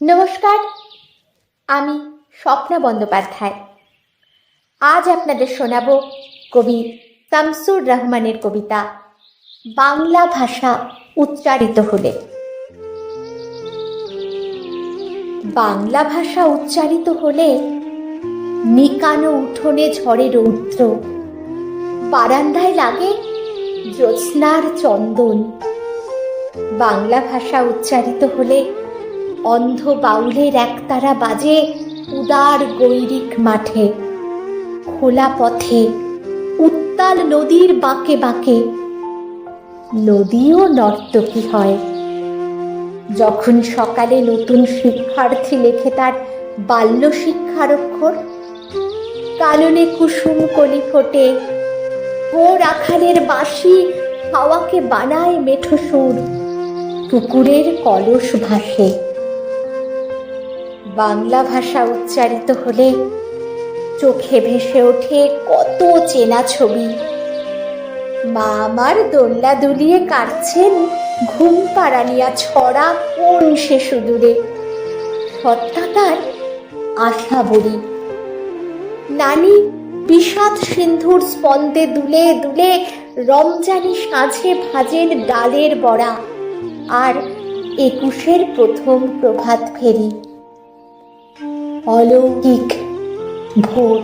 নমস্কার, আমি স্বপ্না বন্দ্যোপাধ্যায়। আজ আপনাদের শোনাব কবি শামসুর রহমানের কবিতা, বাংলা ভাষা উচ্চারিত হলে। বাংলা ভাষা উচ্চারিত হলে নিকানো উঠোনে ঝড়ে রৌদ্র, বারান্দায় লাগে জ্যোৎস্নার চন্দন। বাংলা ভাষা উচ্চারিত হলে অন্ধ বাউলের একতারা বাজে উদার গৈরিক মাঠে। খোলা পথে, উত্তাল নদীর বাঁকে বাঁকে। নদীও নর্তকী হয়। যখন সকালে নতুন শিক্ষার্থী লেখে তার বাল্য শিক্ষার অক্ষর কাননে কুসুম কলি ফোটে। ভোর আখানের বাঁশি হাওয়াকে বানায় মেঠো সুর, পুকুরের কলস ভাসে। বাংলা ভাষা উচ্চারিত হলে চোখে ভেসে ওঠে কত চেনা ছবি। মা আমার দোল্লা দুলিয়ে কাটছেন, ঘুম পাড়ানিয়া ছড়া কোন সে সুদূরে তার আশা বলি নানি বিষাদ সিন্ধুর স্পন্দে দুলে দুলে রমজানি সাঁঝে ভাজেন ডালের বড়া, আর একুশের প্রথম প্রভাত ফেরি। অলৌকিক ভোর